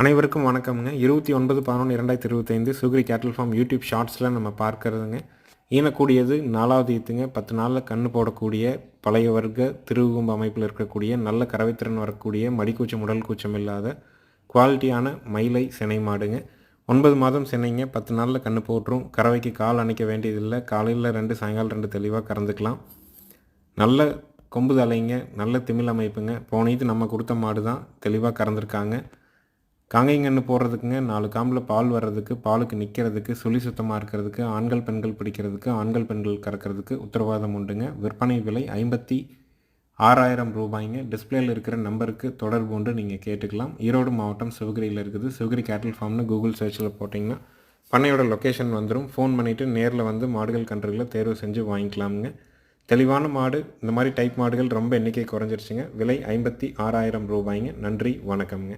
அனைவருக்கும் வணக்கம்ங்க. இருபத்தி ஒன்பது பதினொன்று இரண்டாயிரத்தி இருபத்தைந்து சுகிரி கேட்டல் ஃபார்ம் யூடியூப் ஷார்ட்ஸில் நம்ம பார்க்கறதுங்க. ஈனக்கூடியது நாலாவது ஈத்துங்க. பத்து நாளில் கன்று போடக்கூடிய பழைய வர்க்க திருவுகும்பு அமைப்பில் இருக்கக்கூடிய நல்ல கறவைத்திறன் வரக்கூடிய மடிக்கூச்சம் உடல் கூச்சம் இல்லாத குவாலிட்டியான மயிலை சினை மாடுங்க. ஒன்பது மாதம் சினைங்க பத்து நாளில் கன்று போட்டுரும். கறவைக்கு கால் அணைக்க வேண்டியதில்லை. காலையில் ரெண்டு சாயங்காலம் ரெண்டு தெளிவாக கறந்துக்கலாம். நல்ல கொம்பு தலைங்க. நல்ல திமிழ் அமைப்புங்க. போனது நம்ம கொடுத்த மாடு தான் தெளிவாக கறந்துருக்காங்க. காங்கைங்கன்னு போடுறதுக்குங்க நாலு காம்பில் பால் வர்றதுக்கு பாலுக்கு நிற்கிறதுக்கு சுழி சுத்தமாக இருக்கிறதுக்கு ஆண்கள் பெண்கள் பிடிக்கிறதுக்கு ஆண்கள் பெண்கள் கறக்கிறதுக்கு உத்தரவாதம் உண்டுங்க. விற்பனை விலை ஐம்பத்தி ஆறாயிரம் ரூபாய்ங்க. டிஸ்பிளேயில் இருக்கிற நம்பருக்கு தொடர்பு கொண்டு நீங்கள் கேட்டுக்கலாம். ஈரோடு மாவட்டம் சிவகிரியில் இருக்குது. சிவகிரி கேட்டில் ஃபார்ம்னு கூகுள் சர்ச்சில் போட்டிங்கன்னா பண்ணையோட லொக்கேஷன் வந்துடும் ஃபோன் பண்ணிவிட்டு நேரில் வந்து மாடுகள் கன்றுகளை தேர்வு செஞ்சு வாங்கிக்கலாமுங்க. தெளிவான மாடு இந்த மாதிரி டைப் மாடுகள் ரொம்ப எண்ணிக்கை குறைஞ்சிருச்சுங்க. விலை ஐம்பத்தி ஆறாயிரம் ரூபாய்ங்க. நன்றி வணக்கம்ங்க.